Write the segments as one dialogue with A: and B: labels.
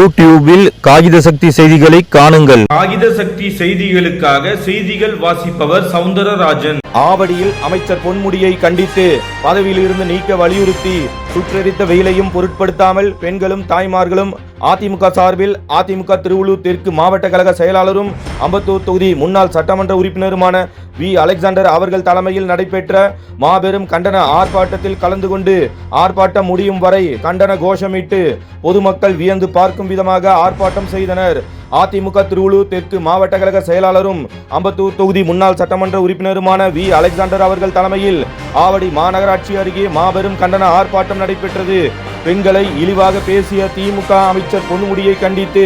A: யூடியூபில் காகித சக்தி செய்திகளை காணுங்கள்.
B: காகித சக்தி செய்திகளுக்காக செய்திகள் வாசிப்பவர் சவுந்தரராஜன்.
C: ஆவடியில் அமைச்சர் பொன்முடியை கண்டித்து பதவியில் இருந்து நீக்க வலியுறுத்தி சுற்றெரித்த வெயிலையும் பொருட்படுத்தாமல் பெண்களும் தாய்மார்களும் அதிமுக சார்பில் அதிமுக திருவள்ளூர் தெற்கு மாவட்ட கழக செயலாளரும் அம்பத்தூர் தொகுதி முன்னாள் சட்டமன்ற உறுப்பினருமான வி. அலெக்சாண்டர் அவர்கள் தலைமையில் நடைபெற்ற மாபெரும் கண்டன ஆர்ப்பாட்டத்தில் கலந்து கொண்டு ஆர்ப்பாட்டம் முடியும் வரை கண்டன கோஷமிட்டு பொதுமக்கள் வியந்து பார்க்கும் விதமாக ஆர்ப்பாட்டம் செய்தனர். அதிமுக திருவள்ளூர் தெற்கு மாவட்ட கழக செயலாளரும் அம்பத்தூர் தொகுதி முன்னாள் சட்டமன்ற உறுப்பினருமான வி. அலெக்சாண்டர் அவர்கள் தலைமையில் ஆவடி மாநகராட்சி அருகே மாபெரும் கண்டன ஆர்ப்பாட்டம் நடைபெற்றது. பெண்களை இழிவாக பேசிய திமுக அமைச்சர் பொன்முடியை கண்டித்து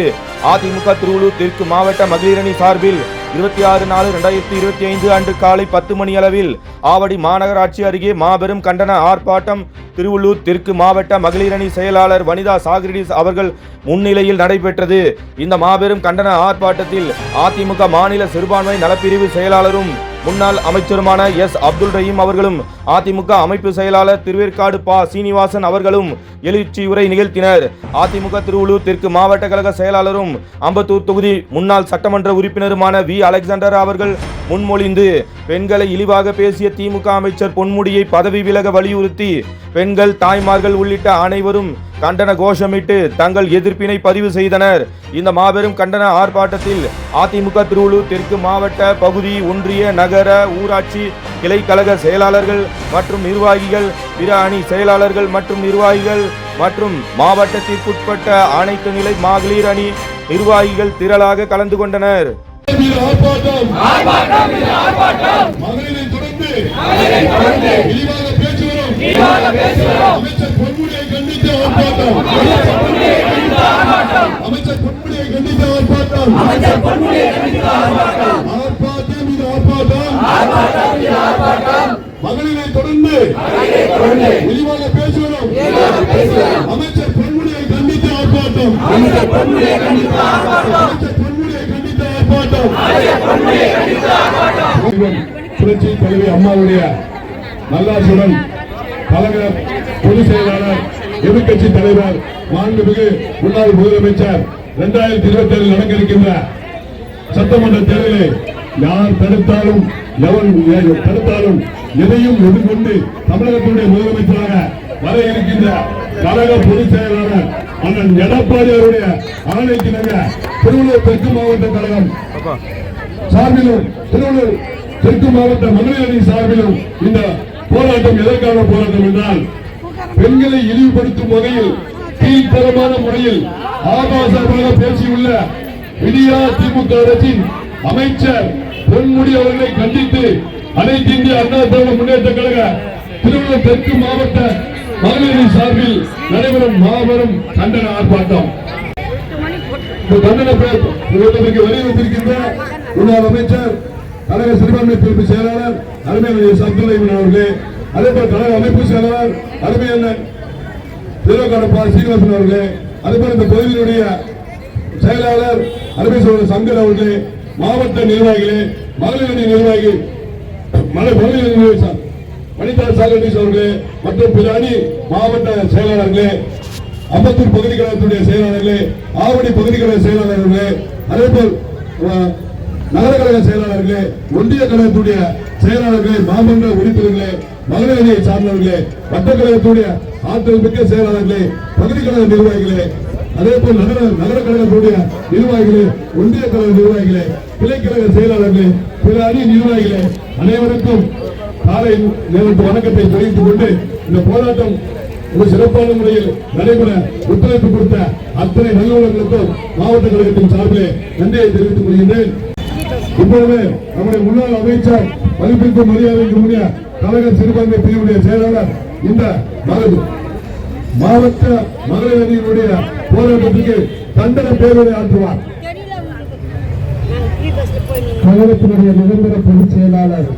C: அதிமுக திருவள்ளூர் தெற்கு மாவட்ட மகளிரணி சார்பில் இருபத்தி ஆறு நாலு ரெண்டாயிரத்தி இருபத்தி ஐந்து அன்று காலை பத்து மணி அளவில் ஆவடி மாநகராட்சி அருகே மாபெரும் கண்டன ஆர்ப்பாட்டம் திருவள்ளூர் தெற்கு மாவட்ட மகளிரணி செயலாளர் வனிதா சாக்ரிடிஸ் அவர்கள் முன்னிலையில் நடைபெற்றது. இந்த மாபெரும் கண்டன ஆர்ப்பாட்டத்தில் அதிமுக மாநில சிறுபான்மை நலப்பிரிவு செயலாளரும் முன்னாள் அமைச்சருமான எஸ் அப்துல் ரஹீம் அவர்களும் அதிமுக அமைப்பு செயலாளர் திருவேற்காடு பா. சீனிவாசன் அவர்களும் எழுச்சி உரை நிகழ்த்தினர். அதிமுக திருவள்ளூர் தெற்கு மாவட்ட கழக செயலாளரும் அம்பத்தூர் தொகுதி முன்னாள் சட்டமன்ற உறுப்பினருமான வி. அலெக்சாண்டர் அவர்கள் முன்மொழிந்து பெண்களை இழிவாக பேசிய திமுக அமைச்சர் பொன்முடியை பதவி விலக வலியுறுத்தி பெண்கள் தாய்மார்கள் உள்ளிட்ட அனைவரும் கண்டன கோஷமிட்டு தங்கள் எதிர்ப்பினை பதிவு செய்தனர். இந்த மாபெரும் கண்டன ஆர்ப்பாட்டத்தில் அதிமுக திருவள்ளூர் தெற்கு மாவட்ட பகுதி ஒன்றிய நகர ஊராட்சி கிளை கழக செயலாளர்கள் மற்றும் நிர்வாகிகள் பிற அணி செயலாளர்கள் மற்றும் நிர்வாகிகள் மற்றும் மாவட்டத்திற்குட்பட்ட அனைத்து நிலை மகளிர் அணி நிர்வாகிகள் திரளாக கலந்து கொண்டனர்.
D: அமைச்சர் பொன்முடியை கண்டித்து ஆர்ப்பாட்டம். அமைச்சர் பொன்முடியை கண்டித்து ஆர்ப்பாட்டம் மகளிரை தொடர்ந்து இழிவாக பேசி அமைச்சர் பொன்முடியை கண்டித்து ஆர்ப்பாட்டம். அமைச்சர் பொன்முடியை கண்டித்து ஆர்ப்பாட்டம். புரட்சி தலைவி அம்மாவுடைய நல்லாசுடன் கழக பொதுச் செயலாளர் எதிர்கட்சி தலைவர் மாண்புமிகு முன்னாள் முதலமைச்சர் இரண்டாயிரத்தி இருபத்தி ஏழில் நடக்க இருக்கின்ற சட்டமன்ற தேர்தலை யார் தடுத்தாலும் எவன் தடுத்தாலும் எதையும் எதிர்கொண்டு தமிழகத்துடைய முதலமைச்சராக வர இருக்கின்ற கழக பொதுச் செயலாளர் அண்ணன் எடப்பாடி அவருடைய ஆணைக்கிணங்க திருவள்ளூர் தெற்கு மாவட்ட கழகம் சார்பிலும் திருவள்ளூர் தெற்கு மாவட்ட மகளிர் அணி சார்பிலும் இந்த போராட்டம் எதற்கான போராட்டம் என்றால் பெண்களை இழிவுபடுத்தும் வகையில் கீழ்த்தரமான முறையில் ஆபாசமாக பேசியுள்ள விடியா திமுக அரசின் அமைச்சர் பொன்முடி அவர்களை கண்டித்து அனைத்து இந்திய அண்ணா திராவிட முன்னேற்ற கழக திருவள்ளூர் தெற்கு மாவட்ட மகளிர் அணி சார்பில் நடைபெறும் மாபெரும் கண்டன ஆர்ப்பாட்டம். இந்த கண்டன பேரத்திற்கு வலியுறுத்திருக்கின்ற முன்னாள் அமைச்சர் கழக சிறுபான்மை பிரிவு செயலாளர் அருமை சப்துலைவன் அவர்களே அதே போல கழக அமைப்பு செயலாளர் அருமையான திருவக்காடப்பா சீனிவாசன் அவர்களே அதே போல இந்த பகுதியினுடைய செயலாளர் அருமை சோழர் சங்கர் அவர்களே மாவட்ட நிர்வாகிகளே மகளிர் அணி மலை மகளிர் நிர்வாகி சார் வனிதா சாகரீஸ் அவர்களே மற்றும் பிற அணி மாவட்ட செயலாளர்களே அம்பத்தூர் பகுதி கழகத்துடைய செயலாளர்களே ஆவடி பகுதி கழக செயலாளர்களே அதேபோல் போல் நகர கழக செயலாளர்களே ஒன்றிய கழகத்துடைய செயலாளர்களே மாமன்ற உறுப்பினர்களே மகளிர் அணியை சார்ந்தவர்களே வட்டக்கழகத்துடைய ஆற்றல் மிக்க செயலாளர்களே பகுதி கழக நிர்வாகிகளே அதே போல் நகர நகர கழகத்துடைய நிர்வாகிகளே ஒன்றிய கழக நிர்வாகிகளே கிளைக்கழக செயலாளர்களே பிற அணி நிர்வாகிகளே அனைவருக்கும் காலை நேரத்து வணக்கத்தை தெரிவித்துக் கொண்டு இந்த போராட்டம் ஒரு சிறப்பான முறையில் நடைபெற ஒத்துழைப்பு கொடுத்த அத்தனை நல்லுள்ளங்களுக்கும் மாவட்ட கழகத்தின் சார்பிலே நன்றியை தெரிவித்துக் கொள்கின்றேன். இப்பொழுது நம்முடைய முன்னாள் அமைச்சர் மதிப்பிற்கு மரியாதைக்குரிய கழக சிறுபான்மை பிரிவுடைய செயலாளர் இந்த மாவட்ட மகளிர் அணியினுடைய போராட்டத்துக்கு கண்டன பேருரை ஆற்றுவார். கழகத்தினுடைய நிரந்தர பொதுச் செயலாளர்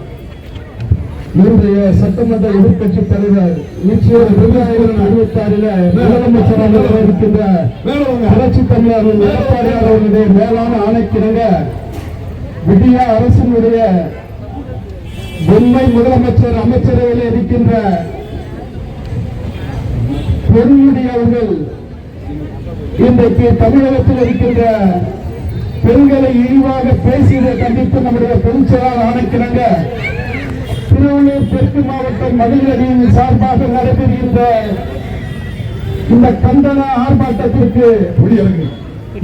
D: இன்றைய சட்டமன்ற எதிர்கட்சி தலைவர் நிச்சயம் இரண்டாயிரத்தி இருபத்தி ஆறில முதலமைச்சராக இருக்கின்ற புரட்சி தமிழர் எடப்பாடியார் அவர்களுடைய மேலான ஆணைக்கிணங்க விடியா அரசினுடைய உண்மை முதலமைச்சர் அமைச்சரவையில் இருக்கின்ற பொன்முடி அவர்கள்
E: இன்றைக்கு தமிழகத்தில் இருக்கின்ற பெண்களை இழிவாக பேசியதை கண்டித்து நம்முடைய பொதுச் செயலாளர் திருவள்ளூர் தெற்கு மாவட்ட மகளிர் அணியின் சார்பாக நடைபெறுகின்ற இந்த கண்டன ஆர்ப்பாட்டத்திற்கு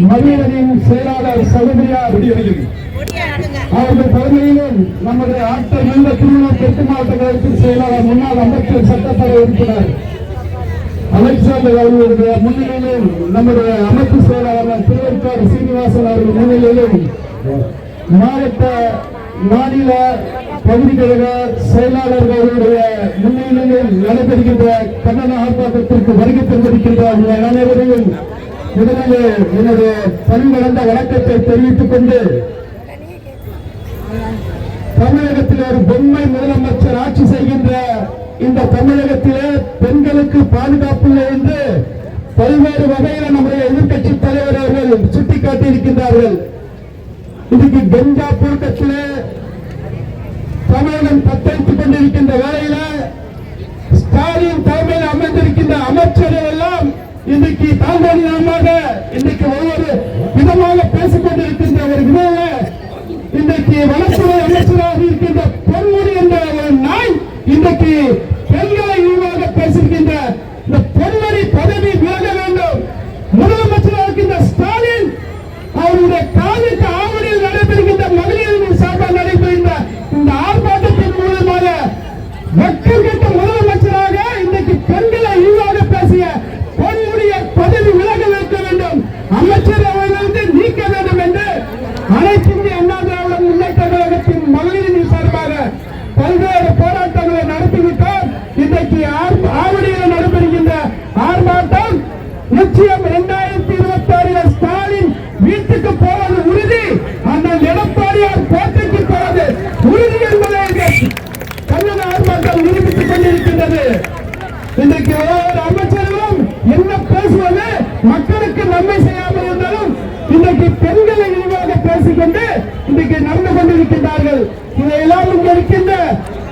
E: மகளிர் அணியின் செயலாளர் சகோதரியார் அவர்கள் தலைமையிலும் நமது ஆட்கள் இந்த திருவள்ளூர் தெற்கு மாவட்ட கழகத்தின் செயலாளர் முன்னாள் அமைச்சர் சட்டப்பேரவை உறுப்பினர் அலெக்சாண்டர் அவர்களுடைய முன்னிலையிலும் நம்முடைய அமைப்பு செயலாளர் திருவள்ளுவர் சீனிவாசன் அவர்கள் முன்னிலையிலும் மாவட்ட மாநில பகுதி கழக செயலாளர்கள் அவர்களுடைய முன்னிலையிலும் நடைபெறுகின்ற கண்டன ஆர்ப்பாட்டத்திற்கு வருகை தந்திருக்கின்ற உங்கள் அனைவரையும் முதலிலே என்னுடைய பணிகலந்த வணக்கத்தை தெரிவித்துக் கொண்டு தமிழகத்தில் ஒரு பொம்மை முதலமைச்சர் ஆட்சி செய்கின்ற இந்த தமிழகத்திலே பெண்களுக்கு பாதுகாப்பு இல்லை என்று பல்வேறு வகையில நம்முடைய எதிர்கட்சி தலைவர் அவர்கள் சுட்டிக்காட்டியிருக்கின்றார்கள். இதுக்கு கஞ்சா புழக்கத்திலே தமிழகம் தத்தளித்துக் கொண்டிருக்கின்ற வேளையில ஸ்டாலின் தலைமையில் அமைந்திருக்கின்ற அமைச்சர்கள் எல்லாம் இன்றைக்கு தாழ்வானியமாக இன்றைக்கு ஒவ்வொரு விதமாக பேசிக் கொண்டிருக்கின்ற ஒரு விதமாக இன்றைக்கு வனத்துறை அமைச்சராக இருக்கின்ற பொன்முடி என்ற ஒரு நாய் இன்றைக்கு பெண்களை இழிவாக பேசுகின்ற இந்த பொன்முடி பதவி விலக வேண்டும் முதலமைச்சராக இருக்கின்ற ஸ்டாலின் அவருடைய காலுக்கு ஆவணியில் நடைபெறுகின்ற மகளிரின் சார்பாக நடைபெறுகின்ற இந்த ஆர்ப்பாட்டத்தின் மூலமாக மக்கள் கட்ட முதலமைச்சராக இன்றைக்கு பெண்களை இழிவாக பேசிய பொன்முடிய பதவி விலக வைக்க வேண்டும் அமைச்சர் அவர்களிருந்து நீக்க வேண்டும் என்று அனைத்து இந்திய அண்ணா திராவிட முன்னேற்ற கழகத்தின் மகளிரின் சார்பாக பல்வேறு போராட்டங்களை நடத்திவிட்டோம் இன்றைக்கு ஆர்- ஆவடியில் நடைபெறுகின்ற ஆர்ப்பாட்டம் நிச்சயம் இரண்டாயிரத்தி இருபத்தி ஆறில் ஸ்டாலின் வீட்டுக்கு போவது உறுதி அந்த எடப்பாடியார் கோட்டைக்கு போவது உறுதி என்பதை இங்கே கன்னட ஆர்ப்பாட்டம் நிரூபித்துக் கொண்டிருக்கின்றது இன்றைக்கு ஒவ்வொரு அமைச்சர்களும் என்ன பேசுவது மக்களுக்கு நன்மை செய்யாமல் இருந்தாலும் இன்றைக்கு பெண்களை இழிவாக பேசிக்கொண்டு இன்றைக்கு நடந்து கொண்டிருக்கின்றார்கள் இதையெல்லாம் இங்க இருக்கின்ற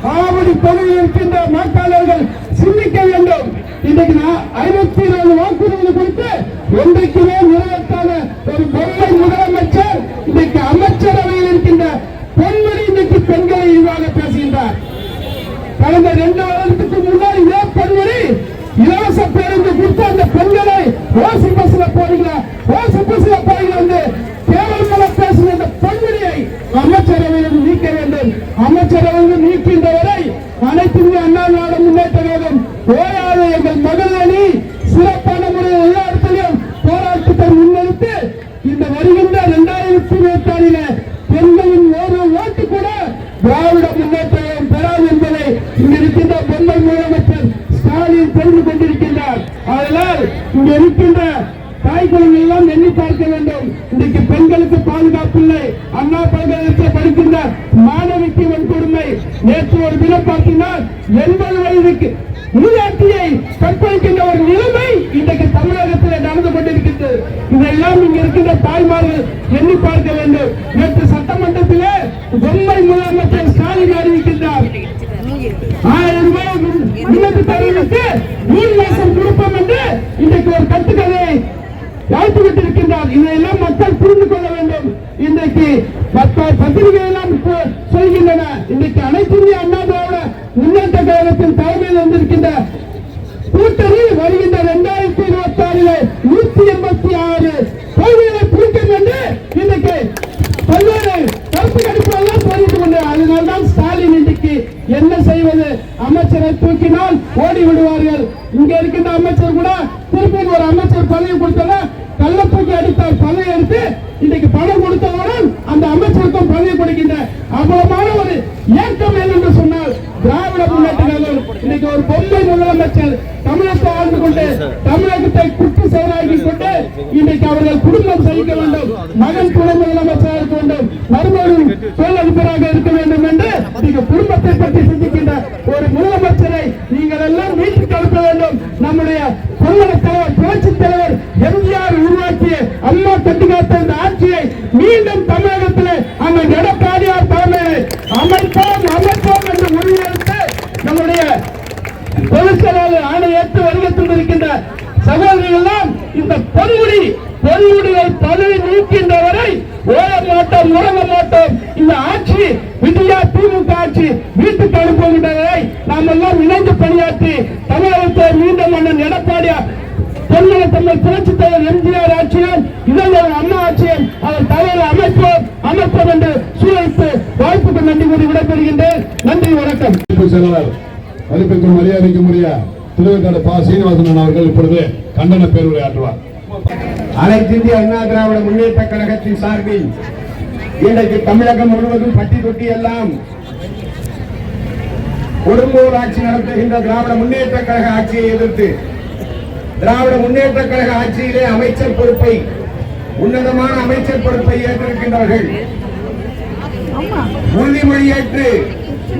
E: ஆவடி பகுதியில் இருக்கின்ற வாக்காளர்கள் சிந்திக்க வேண்டும். இன்றைக்கு நான் ஐநூத்தி நாலு வாக்குறுதிகள் கொடுத்து என்றைக்குமே நிறைவேற்றாத ஒரு பொருளை முதலமைச்சர் இன்றைக்கு அமைச்சரவையில் இருக்கின்ற பெண்மணி இன்றைக்கு பெண்களை இழிவாக பேசுகின்றார். கடந்த ரெண்டு வருடத்துக்கு முன்னாடி இதே பெண்மணி இலவச பேருந்து கொடுத்து அந்த பெண்களை ஓசி பஸ்ல போறீங்க ஓசி பஸ்ல போறீங்க வந்து கேவலமாக பேசுகிற அந்த பெண்மணியை அமைச்சரவையில் வேண்டும் அமைச்சரவையில் நீக்கின்ற வரை அனைத்து அண்ணா நாடு முன்னேற்ற வேண்டும் ஓயாத எங்கள் மகள் அணி சிறப்பான முறையில் எல்லா இடத்திலும் போராட்டத்தை முன்னெடுத்து இந்த வருகின்ற இரண்டாயிரத்தி இருபத்தி ஆறில பெண்களின் ஒரு ஓட்டு கூட திராவிட முன்னேற்றம் பெறாது என்பதை இங்க இருக்கின்ற பொம்மை முதலமைச்சர் ஸ்டாலின் தெரிந்து கொண்டிருக்கின்றார். அதனால் இங்க இருக்கின்ற தாய்களும் எல்லாம் எண்ணி பார்க்க வேண்டும். இன்றைக்கு பெண்களுக்கு பாதுகாப்பு இல்லை. அண்ணா பல்கலைக்கழகத்தில் படிக்கின்ற மாணவிக்கு வன்கொடுமை நேற்று ஒரு தினம் பார்த்தீங்கன்னா எண்பது வயதுக்கு மூதாட்டியை கற்பழிக்கின்ற ஒரு நிலைமை இன்றைக்கு தமிழகத்தில் நடந்து கொண்டிருக்கிறது இதெல்லாம் இங்க இருக்கின்ற தாய்மார்கள் எண்ணி பார்க்க வேண்டும். நேற்று சட்டமன்றத்திலே பொம்மை முதலமைச்சர் ஸ்டாலின் அறிவிக்கின்றார். ஆயிரம் ரூபாய் முன்னூத்தி தருவதற்கு மூணு மாசம் கொடுப்போம் என்று இன்றைக்கு ஒரு கட்டுக்கதையை வாய்ப்பு விட்டிருக்கின்றார் இதையெல்லாம் மக்கள் புரிந்து கொள்ள வேண்டும். இன்றைக்கு பத்த- பத்திரிகை எல்லாம் சொல்கின்றன. இன்றைக்கு அனைத்து இந்திய அண்ணா திராவிட முன்னேற்ற கழகத்தின் தலைமையில் வந்திருக்கின்ற கூட்டணி வருகின்ற இரண்டாயிரத்தி இருபத்தி ஆறிலே நூத்தி எண்பத்தி ஆறு தொகுதிகளை பிடிக்கும் என்று இன்றைக்கு பல்வேறு கருத்து கணிப்பு எல்லாம் தெரிவித்து கொண்டு அதனால்தான் ஸ்டாலின் இன்றைக்கு என்ன செய்வது? அமைச்சரை தூக்கினால் ஓடி விடுவார்கள். இங்க இருக்கின்ற அமைச்சர் கூட திருப்பி ஒரு அமைச்சர் பதவி கொடுத்தல கள்ள தூக்கி அடித்தார் பதவி எடுத்து இன்றைக்கு பணம் கொடுத்தவுடன் அந்த அமைச்சருக்கும் பதவி கொடுக்கின்ற அவ்வளமான ஒரு ஏற்றம் என்று சொன்னால் திராவிட முன்னேற்ற கழகம். இன்னைக்கு ஒரு பொம்மை முதலமைச்சர் தமிழகத்தை ஆழ்ந்து கொண்டு தமிழகத்தை குற்று செயலாக்கி கொண்டு இன்னைக்கு அவர்கள் குடும்பம் சகிக்க வேண்டும் மகன் துணை முதலமைச்சராக இருக்க வேண்டும் மறுபடியும் தொழிலதிபராக இருக்க வேண்டும் என்று நீங்க குடும்பத்தை பற்றி சிந்திக்கின்ற ஒரு முதலமைச்சரை நீங்கள் எல்லாம் வீட்டுக்கு அனுப்ப வேண்டும். நம்முடைய கொள்ளட தலைவர் புரட்சி தலைவர் எம்ஜிஆர் உருவாக்கிய அம்மா காத்த இந்த ஆட்சியை மீண்டும் தமிழகத்தில் அந்த எடப்பாடியார் தலைமையில் அமைப்போம் அமைப்போம் என்று உறுதியெடுத்து நம்முடைய பொதுச்செயலாளர் ஆணை ஏற்று வருகை தந்திருக்கின்ற சகோதரிகள் தான் இந்த பொது பொன்முடி பதவி நீக்கின்ற வரை ஓட மாட்டோம் உறங்க மாட்டோம் இந்த ஆட்சி இந்தியா திமுக ஆட்சி வீட்டுக்கு அனுப்புகின்ற வரை நாம் எல்லாம் இணைந்து பணியாற்றி தமிழகத்தை மீண்டும் மன்னன் எடப்பாடியார் பொன்மன தமிழ் புரட்சி தலைவர் எம்ஜிஆர் ஆட்சியும் இளைஞர் அண்ணா ஆட்சியும் அவர் தலைவர் அமைப்போம் அமைப்போம் என்று சூழலித்து வாய்ப்புக்கு நன்றி கூறி விடைபெறுகின்றேன் நன்றி வணக்கம்
D: அமைப்பு செயலாளர் உரிய திருவேற்காடு பா. சீனிவாசன் அவர்கள் இப்பொழுது கண்டன பேருரை ஆற்றுவார்.
F: அனைத்து இந்திய அண்ணா திராவிட முன்னேற்ற கழகத்தின் சார்பில் இன்றைக்கு தமிழகம் முழுவதும் பட்டி தொட்டி எல்லாம் கொடுங்கோல் ஆட்சி நடத்துகின்ற திராவிட முன்னேற்ற கழக ஆட்சியை எதிர்த்து திராவிட முன்னேற்ற கழக ஆட்சியிலே அமைச்சர் பொறுப்பை உன்னதமான அமைச்சர் பொறுப்பை ஏற்றிருக்கின்றார்கள் உறுதிமொழி ஏற்று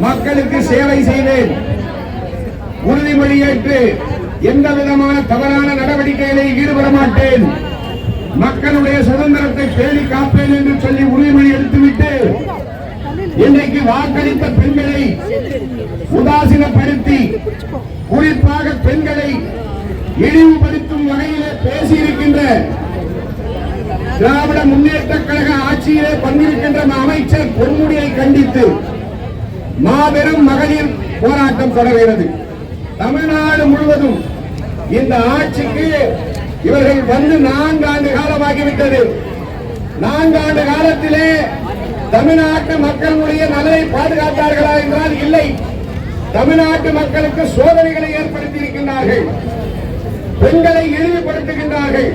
F: மக்களுக்கு சேவை செய்வேன் உறுதிமொழி ஏற்று எந்த விதமான தவறான நடவடிக்கைகளை ஈடுபட மாட்டேன். மக்களுடைய சுதந்திரத்தை பேணி காப்பேன் என்று சொல்லி உறுதிமொழி எடுத்துவிட்டு இன்றைக்கு வாக்களித்த பெண்களை உதாசீனப்படுத்தி குறிப்பாக பெண்களை இழிவுபடுத்தும் வகையிலே பேசியிருக்கின்ற திராவிட முன்னேற்ற கழக ஆட்சியிலே பங்கிருக்கின்ற அமைச்சர் பொன்முடியை கண்டித்து மாபெரும் மகளிர் போராட்டம் தொடர்கிறது. தமிழ்நாடு முழுவதும் இந்த ஆட்சிக்கு இவர்கள் வந்து நான்கு ஆண்டு காலமாகிவிட்டது. நான்காண்டு காலத்திலே தமிழ்நாட்டு மக்களுடைய நலனை பாதுகாத்தார்களா என்றால் இல்லை. தமிழ்நாட்டு மக்களுக்கு சோதனைகளை ஏற்படுத்தி இருக்கின்றார்கள் பெண்களை இழிவுபடுத்துகின்றார்கள்.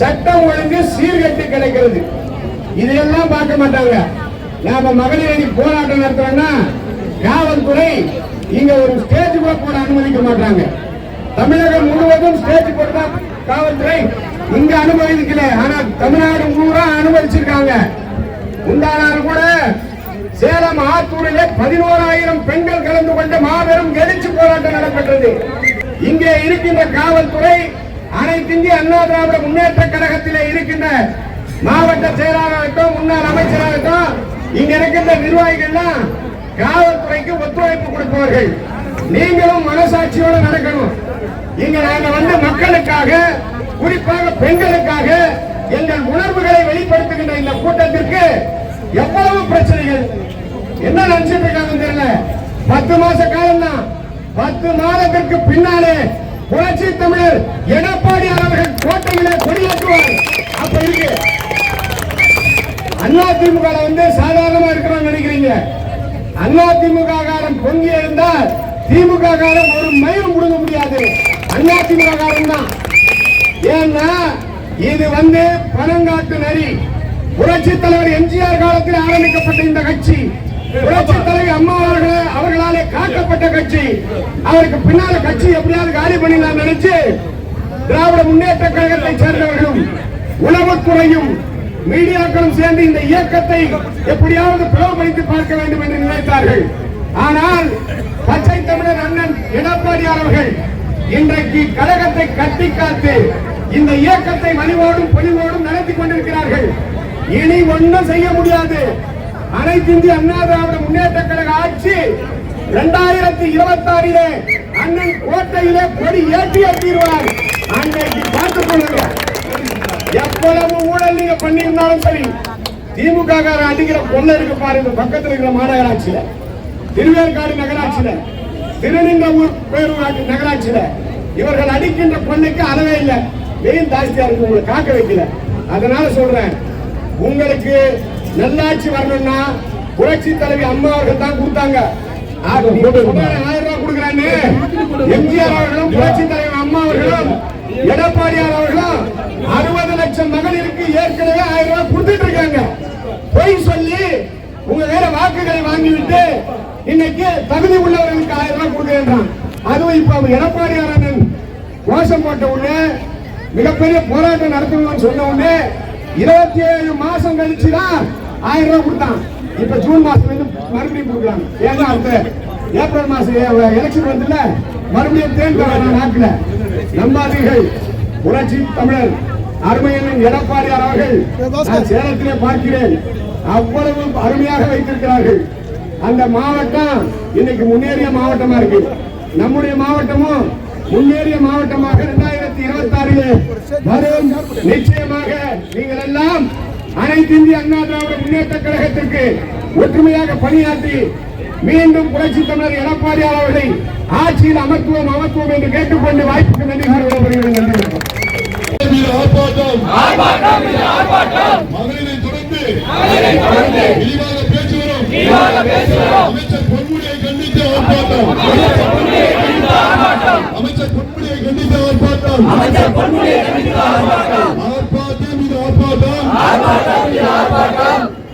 F: சட்டம் ஒழுங்கு சீர்கட்டு கிடைக்கிறது. இதையெல்லாம் பார்க்க மாட்டாங்க. நாம மகளிர் போராட்டம் நடத்துறோம்னா காவல்துறை இங்க ஒரு ஸ்டேஜ் கூட போட அனுமதிக்க மாட்டாங்க. தமிழகம் முழுவதும் ஸ்டேஜ் போட்டா காவல்துறை இங்க அனுமதிக்கல. ஆனா தமிழ்நாடு முழுவா அனுமதிச்சிருக்காங்க. முந்தானார் கூட சேலம் ஆத்தூரிலே பதினோராயிரம் பெண்கள் கலந்து கொண்ட மாபெரும் எழுச்சி போராட்டம் நடைபெற்றது. இங்கே இருக்கின்ற காவல்துறை அனைத்து இந்திய அண்ணா திராவிட முன்னேற்ற கழகத்திலே இருக்கின்ற மாவட்ட செயலாளராகட்டும் முன்னாள் அமைச்சராகட்டும் இங்க இருக்கின்ற நிர்வாகிகள்லாம் காவல்துறைக்கு ஒத்துழைப்பு கொடுப்பவர்கள். நீங்களும் மனசாட்சியோட நடக்கணும். இங்க நாங்க வந்து மக்களுக்காக குறிப்பாக பெண்களுக்காக எங்கள் உணர்வுகளை வெளிப்படுத்துகின்ற இந்த கூட்டத்திற்கு எவ்வளவு பிரச்சனைகள்? என்ன நினைச்சிட்டு இருக்காங்கன்னு தெரியல. பத்து மாச காலம் தான் பத்து மாதத்திற்கு பின்னாலே புரட்சி தமிழர் எடப்பாடி அவர்கள் கோட்டையிலே கொடியேற்றுவார் அப்ப இருக்கு. அண்ணா வந்து சாதாரணமா இருக்கிறோம் நினைக்கிறீங்க. அண்ணா திமுக காரம் பொங்கி இருந்தால் திமுக காரம் ஒரு மயிலும் கொடுக்க முடியாது. அண்ணா திமுக காரம் தான். ஏன்னா இது வந்து பணங்காட்டு நரி. புரட்சி தலைவர் எம்ஜிஆர் காலத்தில் ஆரம்பிக்கப்பட்ட இந்த கட்சி. புரட்சி தலைவர் அம்மா அவர்கள் அவர்களாலே காக்கப்பட்ட கட்சி. அவருக்கு பின்னால கட்சி எப்படியாவது காலி பண்ணிடலாம் நினைச்சு திராவிட முன்னேற்ற கழகத்தை சேர்ந்தவர்களும் உணவுத்துறையும் மீடியாக்களும் சேர்ந்து இந்த இயக்கத்தை எப்படியாவது பிளவுபடுத்தி பார்க்க வேண்டும் என்று நினைத்தார்கள். ஆனால் பச்சை தமிழர் அண்ணன் எடப்பாடியார் அவர்கள் இன்றைக்கு கழகத்தை கட்டி காத்து இந்த இயக்கத்தை வலிவோடும் பொலிவோடும் நடத்தி கொண்டிருக்கிறார்கள். இனி ஒன்றும் செய்ய முடியாது. அனைத்து இந்திய அண்ணா திராவிட முன்னேற்ற கழக ஆட்சி இரண்டாயிரத்தி இருபத்தி ஆறிலே அண்ணன் கோட்டையிலே கொடி ஏற்றி ஏற்றிடுவார் அன்றைக்கு பார்த்துக் கொள்ளுங்கள். எவ்வளவு ஊழல் நீங்க பண்ணியிருந்தாலும் சரி திமுக காரன் அடிக்கிற பொண்ணு இருக்கு பாருங்க பக்கத்துல இருக்கிற மாநகராட்சியில. திருவேற்காடு நகராட்சியில திருநின்றவூர் பேரூராட்சி நகராட்சியில இவர்கள் அடிக்கின்ற பொண்ணுக்கு அளவே இல்லை. வெயில் ஜாஸ்தியா இருக்கு உங்களை காக்க வைக்கல. அதனால சொல்றேன் உங்களுக்கு நல்லாட்சி வரணும்னா புரட்சி தலைவி அம்மா அவர்கள் தான் கொடுத்தாங்க. ஆயிரம் ரூபாய் கொடுக்குறான்னு எம்ஜிஆர் அவர்களும் புரட்சி தலைவர் அம்மா அவர்களும் எடப்பாடியார் அவர்களும் அறுபது லட்சம் மகளிருக்கு ஏற்கனவே ஆயிரம் ரூபாய் கொடுத்துட்டு இருக்காங்க. பொய் சொல்லி உங்க வேற வாக்குகளை வாங்கிவிட்டு இன்னைக்கு தகுதி உள்ளவர்களுக்கு ஆயிரம் ரூபாய் கொடுக்கிறேன் அதுவும் இப்ப எடப்பாடியார் அண்ணன் கோஷம் போட்ட உடனே மிகப்பெரிய போராட்டம் நடத்தணும்னு சொன்ன உடனே இருபத்தி ஏழு மாசம் கழிச்சு தான் ஆயிரம் ரூபாய் கொடுத்தான். இப்ப ஜூன் மாசம் இருந்து மறுபடியும் கொடுக்கலாம் ஏன்னா அடுத்த ஏப்ரல் மாசம் எலெக்ஷன் வந்துல மறுபடியும் தேன் நாட்டில் நம்பாதீர்கள். புரட்சி தமிழர். அருமையண்ணன் எடப்பாடியார் அவர்கள் சேலத்திலே பார்க்கிறேன். அவ்வளவு அருமையாக வைத்திருக்கிறார்கள். அந்த மாவட்டம் இன்னைக்கு முன்னேறிய மாவட்டமா இருக்கு. நம்முடைய மாவட்டமும் முன்னேறிய மாவட்டமாக இரண்டாயிரத்தி இருபத்தி ஆறிலே வரும். நிச்சயமாக நீங்கள் எல்லாம் அனைத்து இந்திய அண்ணா திராவிட முன்னேற்ற கழகத்திற்கு ஒற்றுமையாக பணியாற்றி மீண்டும் புரட்சி தமிழர் எடப்பாடியார் அவர்களை ஆட்சியில் அமர்த்துவோம் அமர்த்துவோம் என்று கேட்டுக்கொண்டு வாய்ப்புக்கு நன்றி. நன்றி வணக்கம்.
D: மீது ஆர்ப்பாட்டம். மகளிரை தொடர்ந்து விரிவாக வரும். அமைச்சர் பொன்முடியை கண்டித்து ஆர்ப்பாட்டம். அமைச்சர் பொன்முடியை கண்டித்து ஆர்ப்பாட்டம். ஆர்ப்பாட்டம். மீது ஆர்ப்பாட்டம்.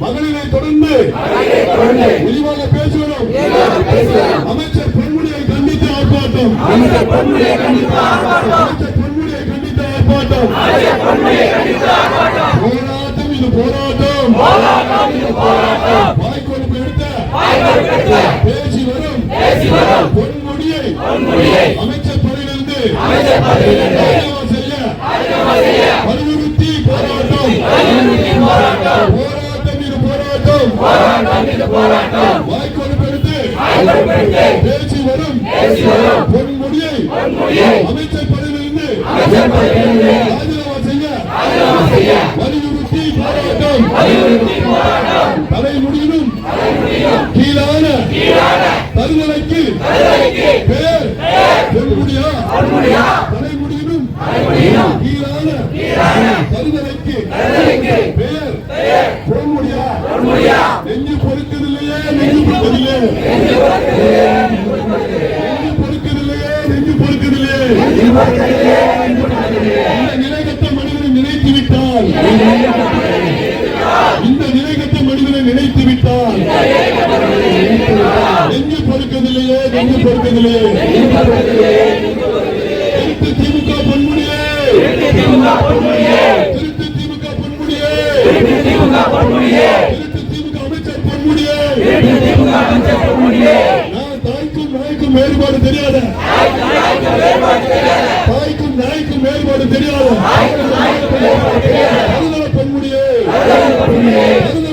D: மகளிரை தொடர்ந்து விரிவாக பேச்சு வரும். அமைச்சர் பொன்முடியை கண்டித்து ஆர்ப்பாட்டம். அமைச்சர் பொன்முடியை கண்டித்து ஆர்ப்பாட்டம். போராட்டம். இது போராட்டம். வாய்க்கொழுப்பு எடுத்த. பேசி வரும். பொன்முடியை அமைச்சர் பணியிலிருந்து ராஜினாமா செய்ய. வலியுறுத்தி போராட்டம். போராட்டம் இது போராட்டம். வாய்க்கொழுப்பு எடுத்து. பேசி வரும். பொன்முடியை அமைச்சர் வலியுறுத்தி போராட்டம் தலைமுடியிலும் கீழான தருதலைக்கு பேர் பொன்முடியா தலைமுடியிலும் கீழான தருதலைக்கு பேர் பொன்முடியா நெஞ்சு பொறுக்கதில்லையே நெஞ்சு பொறுக்கதில்லையே நெஞ்சு பொறுக்கதில்லையே நெஞ்சு பொறுக்கதில்லையே நினைத்து விட்டால் நெஞ்சு பொறுக்கதில்லையே நெஞ்சு பொறுக்கதில்லையே திருத்து திமுக பொன்முடியே. திருத்து திமுக பொன்முடியே. திருத்து திமுக அமைச்சர் பொன்முடியே. தாய்க்கும் நாய்க்கும் வேறுபாடு தெரியாத. தாய்க்கும் நாய்க்கும் வேறுபாடு தெரியாத. பொன்முடியே. பொன்முடியே.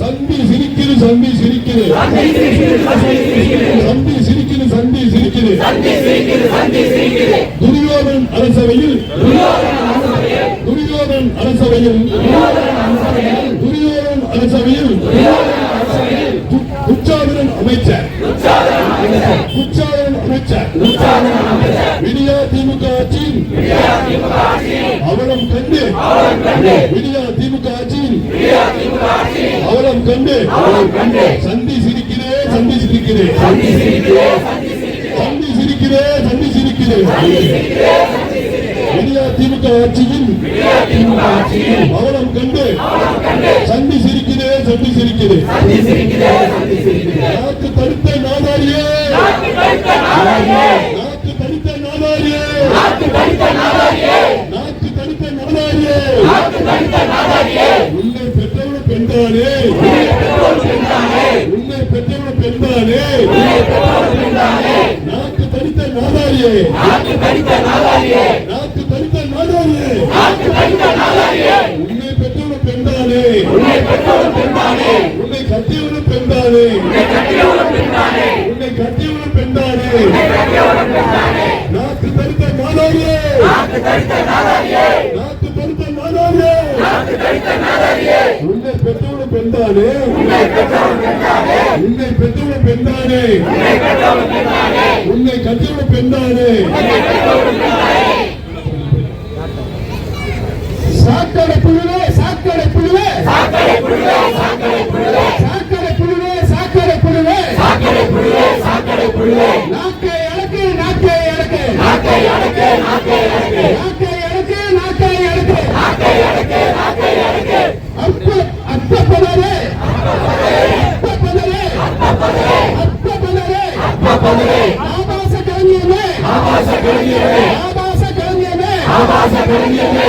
D: சந்தி சிரிக்குது சந்தி சிரிக்குது சந்தி சிரிக்குது சந்தி சிரிக்குது துரியோதன் அரசவையில். துரியோதன் அரசவையில். துரியோதன் அரசவையில். துச்சாதனன் அமைச்சர். அமைச்சர் விடியா திமுக ஆட்சியின் அவலம் கண்டு விடியா திமுக ஆட்சியின் அவலம் கண்டு சந்தி சிரிக்கிறே சந்தி சிரிக்கிறே சந்தி சிரிக்கிறே சந்தி சிரிக்கிறே விடியா திமுக ஆட்சியின் அவலம் கண்டு சந்தி சிரிக்கிறே சந்தி சிரிக்கிறே நாக்கு தடுத்த நாதாரியே. நாக்கு தடுத்த நாதாரியே. நாக்கு தடுத்த நாதாரியே. உன்னை பெற்றவன பெண்தானே. உன்னை பெற்றவன பெண்தானே. நாக்கு தடுத்த நாதாரியே. நாக்கு தடுத்த நாதாரியே. உன்னை பெற்றவன பெண்தானே. உன்னை கட்டியவன பெண்தானே. உன்னை கட்டியவன பெண்தானே நாக்கு தடுத்த நாதாரியே நாக்கு தடுத்த நாதாரியே உன்னை பெற்றவன பெண்தானே உன்னை பெற்றவன பெண்தானே உன்னை கட்டியவன பெண்தானே.
F: சாக்கடை புழுவே சாக்கடை புழுவே. சாக்கடை புழுவே சாக்கடை புழுவே. சாக்கடை புழுவே நாக்கை அடக்கு நாக்கை அடக்கு. நாக்கை அடக்கு நாக்கை அடக்கு. நாக்கை அடக்கு அப்ப அப்ப பதரே அப்ப பதரே அப்ப பதரே ஆபாச கலைஞரே ஆபாச கலைஞரே ஆபாச கலைஞரே ஆபாச கலைஞரே ஆபாச கலைஞரே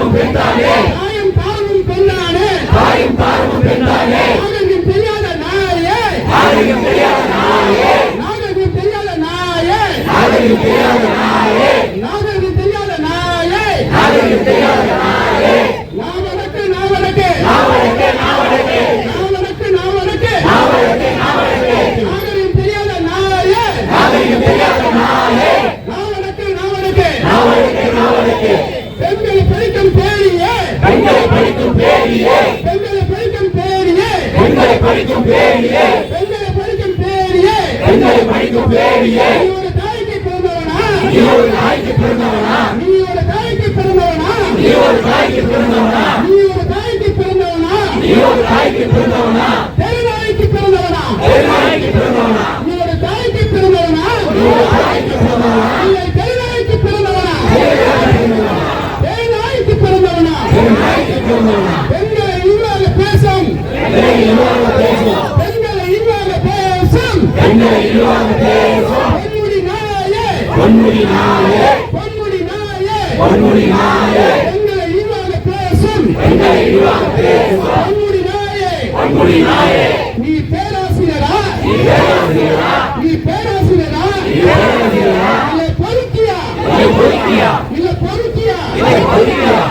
E: பெண்ணானே தாயும் பார்வும் பெண்ணானே. தாயும் பார்வும் பெண்ணானே. படிக்கும் பேரியே. பெண்களை படிக்கும் பேரியே. பெண்களை படிக்கும் பேரியே. நீ ஒரு தாய்க்கு பிறந்தவனா? நீ ஒரு தாய்க்கு பிறந்தவனா? நீ ஒரு தாய்க்கு பிறந்தவனா? நீ ஒரு தாய்க்கு பிறந்தவனா? நீ ஒரு தாய்க்கு பிறந்தவனா? நீ ஒரு தாய்க்கு பிறந்தவனா? தெருநாய்க்கு பிறந்தவனா? தெருநாய்க்கு பிறந்தவனா? நீ ஒரு தாய்க்கு பிறந்தவனா? நீ ஒரு தாய்க்கு பிறந்தவனா? இல்லை தெருநாய்க்கு பிறந்தவனா? தெருநாய்க்கு பிறந்தவனா? தெருநாய்க்கு பிறந்தவனா? பெண்களை இல்லாத பேசும். பெண்களை நீ பேராசிரியரா நீ பேராசிரியரா நீ பேராசிரியரா நீ பேராசிரியரா பொறுக்கியா? இல்ல பொறுக்கியா? இல்ல பொறுக்கியா?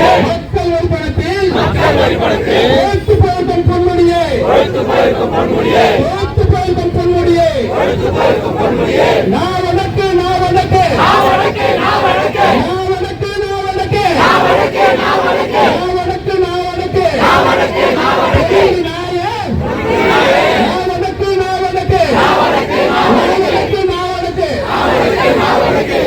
E: மக்கள் கொழுத்து பார்க்கும் பொன்மொழியே நான் வணக்கு நான் வணக்கு நான் வணக்கு நான் வணக்கு நான் வணக்கு நான் வணக்கு நான் வணக்கு நான் வணக்கு நான் வணக்கு நான் வணக்கு நான் வணக்கு நான் வணக்கு நாயே நான் வணக்கு நான் வணக்கு நான் வணக்கு நான் வணக்கு நான் வணக்கு நான் வணக்கு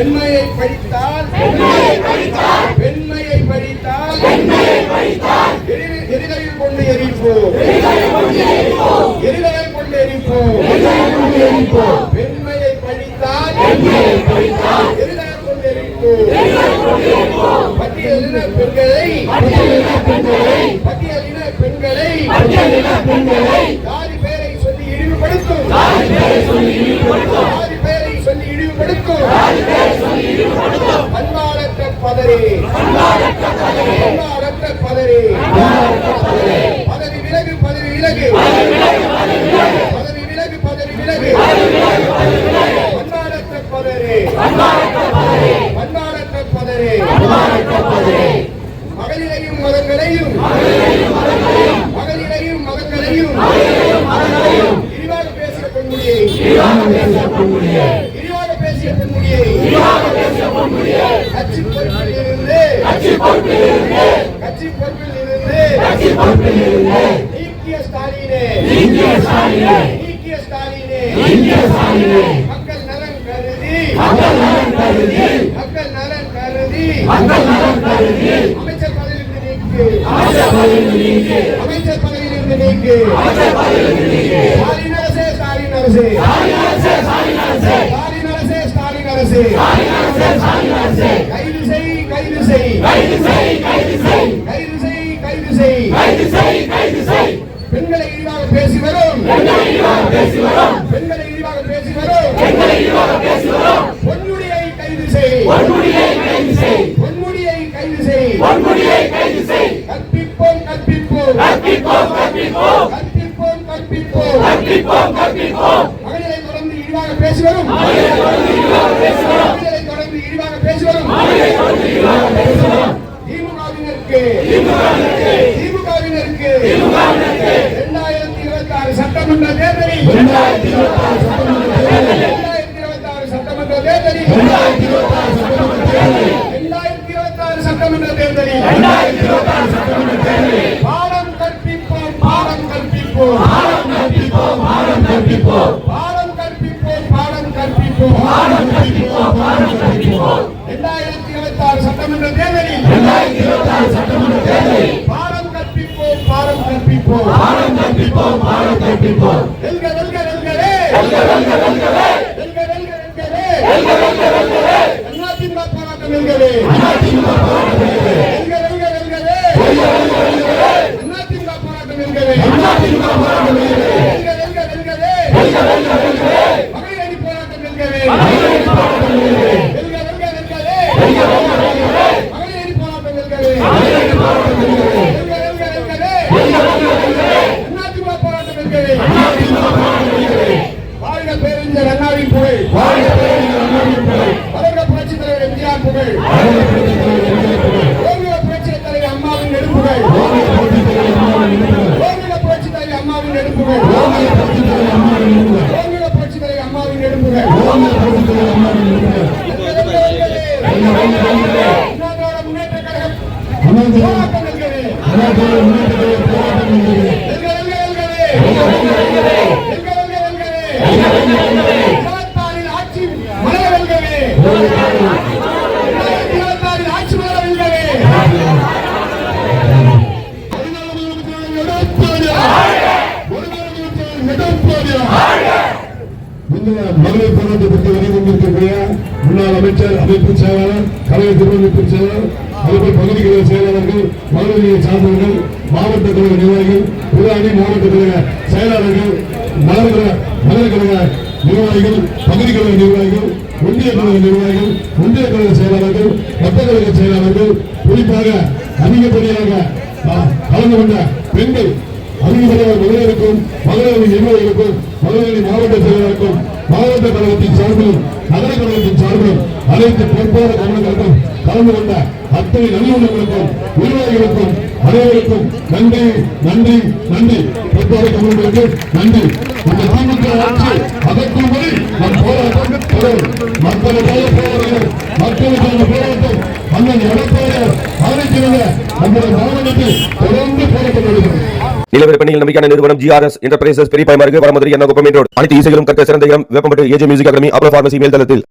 F: பெண்மையை படித்தால்
E: பெண்மையை படித்தால்
F: பெண்மையை படித்தால்
E: பெண்மையை படித்தால்
F: எரி- எரிதலில் கொண்டு எரிப்போம். எரிதலை கொண்டு எரிப்போம். பெண்மையை படித்தால் எரிதலை கொண்டு எரிப்போம். பட்டியலின பெண்களை பட்டியலின பெண்களை ஜாதி பேரை சொல்லி இழிவுபடுத்தும் ஜாதி பேரை சொல்லி இழிவுபடுத்தும் பண்பாளற்ற பதறி பண்பாளற்ற பதறி பதவி விலகு பதவி விலகு பதவி விலகு பதவி விலகு பண்பாளற்ற பதறி பண்பாளற்ற நீக்கிய ஸ்டாலினே நீக்கிய ஸ்டாலினே நீக்கிய ஸ்டாலினே நீக்கிய ஸ்டாலினே மக்கள் நலன் கருதி மக்கள் நலன் கருதி மக்கள் நலன் கருதி மக்கள் நலன் கருதி அமைச்சர் பதவியிலிருந்து நீக்கு அமைச்சர் பதவியிலிருந்து நீக்கு ஸ்டாலின் அரசே. ஸ்டாலின் அரசே ஸ்டாலின் அரசே. ஸ்டாலின் அரசே ஸ்டாலின் அரசே. ஸ்டாலின் அரசே ஸ்டாலின் அரசே. கைது செய் கைது செய். கைது செய் கைது செய். கைது செய் கைது செய். கைது செய் கைது செய். பெண்களை இழிவாக பேசி வரும். பெண்களை இழிவாக பேசி வரும். பெண்களை இழிவாக பேசி வரும். பெண்களை இழிவாக பேசி வரும். பொன்முடியை கைது செய். பொன்முடியை கைது செய். பொன்முடியை கைது செய். பொன்முடியை கைது செய். கற்பிப்போம் கற்பிப்போம் கற்பிப்போம் கற்பிப்போம் கற்பிப்போம் கற்பிப்போம் மகளிரை தொடர்ந்து இழிவாக பேசி வரும் மகளிரை தொடர்ந்து இழிவாக பேசி வரும் மகளிரை தொடர்ந்து இழிவாக பேசி வரும் மகளிரை தொடர்ந்து இழிவாக பேசி வரும் திமுகவினருக்கு திமுகவினருக்கு திமுகவினருக்கு திமுகவினருக்கு இரண்டாயிரத்தி இருபத்தி ஆறு சட்டமன்ற தேர்தலில் இரண்டாயிரத்தி இருபத்தி ஆறு சட்டமன்ற தேர்தலில் இரண்டாயிரத்தி இருபத்தி ஆறு சட்டமன்ற தேர்தலில் இரண்டாயிரத்தி இருபத்தி வெற்றிக்கோள் அதிமுக போராட்டம் என்கிறேன் மகளிரை
D: சார்ந்தவர்கள் மாவட்ட கழக நிர்வாகிகள் புதாணி மாவட்ட கழக செயலாளர்கள் நகர நகரக்கழக நிர்வாகிகள் பகுதி கழக நிர்வாகிகள் ஒன்றிய கழக நிர்வாகிகள் ஒன்றிய கழக செயலாளர்கள் மத்த கழக செயலாளர்கள் குறிப்பாக அதிகப்படியாக கலந்து கொண்ட பெண்கள் அதிகப்படியாக மகளிருக்கும் மகளிர் நிர்வாகிகளுக்கும் மகளிர் மாவட்ட செயலாளருக்கும் மாவட்ட கழகத்தின் சார்பிலும் நகர கழகத்தின் சார்பிலும் அனைத்து பொறுப்பான கவனங்களுக்கும் கலந்து கொண்ட அத்தனை நல்லுள்ளங்களுக்கும் நிர்வாகிகளுக்கும் அனைவருக்கும் நன்றி நன்றி நன்றி. நன்றி. இந்த திமுக ஆட்சி அதற்கும் வரை நம் போராட்டம் தொடரும். மக்களுக்காக போராடுகிறோம் மக்களுக்கான போராட்டம் அண்ணன் எடப்பாடியார் நம்முடைய தொடர்ந்து போராட்டம்
C: நம்பிக்கையான நிறுவனம் ஜிஆர்எஸ் என்டர்பிரைசஸ் பெரிய பயமாருக்கு வரமதுரை என்ன குப்பம் அனைத்து இசைகளும் கற்க சிறந்த இடம் வேப்பம்பட்டு ஏஜே மியூசிக் அகாடமி அப்ரோ பார்மசி மேல்தளத்தில்.